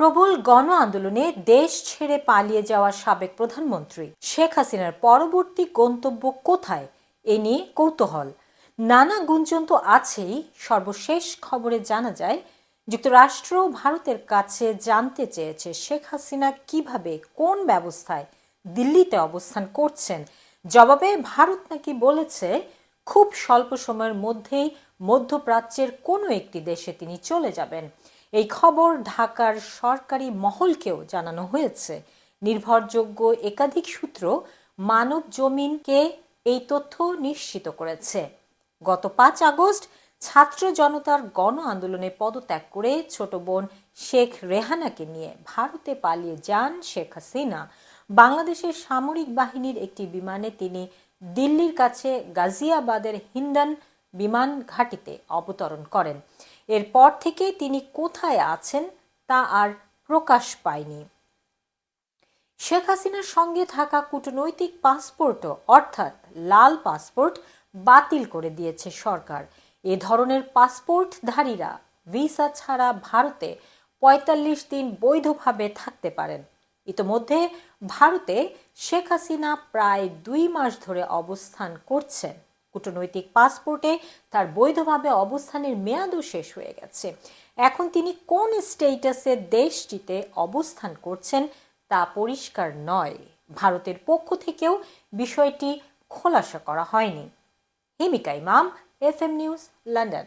প্রবল গণ আন্দোলনে দেশ ছেড়ে পালিয়ে যাওয়া সাবেক প্রধানমন্ত্রী শেখ হাসিনার পরবর্তী গন্তব্য কোথায়? এ নিয়ে কৌতূহল। নানা গুঞ্জন তো আছেই। সর্বশেষ খবরে জানা যায়, যুক্তরাষ্ট্র ভারতের কাছে জানতে চেয়েছে শেখ হাসিনা কীভাবে, কোন ব্যবস্থায় দিল্লিতে অবস্থান করছেন। জবাবে ভারত নাকি বলেছে, খুব স্বল্প সময়ের মধ্যেই মধ্যপ্রাচ্যের কোনো একটি দেশে তিনি চলে যাবেন। এই খবর ঢাকার সরকারি মহলকেও জানানো হয়েছে। নির্ভরযোগ্য একাধিক সূত্র মানব জমিনকে এই তথ্য নিশ্চিত করেছে। গত পাঁচ আগস্ট ছাত্র জনতার গণ আন্দোলনে পদত্যাগ করে ছোট বোন শেখ রেহানাকে নিয়ে ভারতে পালিয়ে যান শেখ হাসিনা। বাংলাদেশের সামরিক বাহিনীর একটি বিমানে তিনি দিল্লির কাছে গাজিয়াবাদের হিন্ডান বিমান ঘাঁটিতে অবতরণ করেন। এরপর থেকে তিনি কোথায় আছেন তা আর প্রকাশ পায়নি। শেখ হাসিনার সঙ্গে থাকা কূটনৈতিক পাসপোর্টও অর্থাৎ লাল পাসপোর্ট বাতিল করে দিয়েছে সরকার। এ ধরনের পাসপোর্টধারীরা ভিসা ছাড়া ভারতে পঁয়তাল্লিশ দিন বৈধভাবে থাকতে পারেন। ইতোমধ্যে ভারতে শেখ হাসিনা প্রায় দুই মাস ধরে অবস্থান করছেন। কূটনৈতিক পাসপোর্টে তার বৈধভাবে অবস্থানের মেয়াদও শেষ হয়ে গেছে। এখন তিনি কোন স্টেটাসে দেশটিতে অবস্থান করছেন তা পরিষ্কার নয়। ভারতের পক্ষ থেকেও বিষয়টি খোলাসা করা হয়নি। হিমিকা ইমাম এফ এম নিউজ, লন্ডন।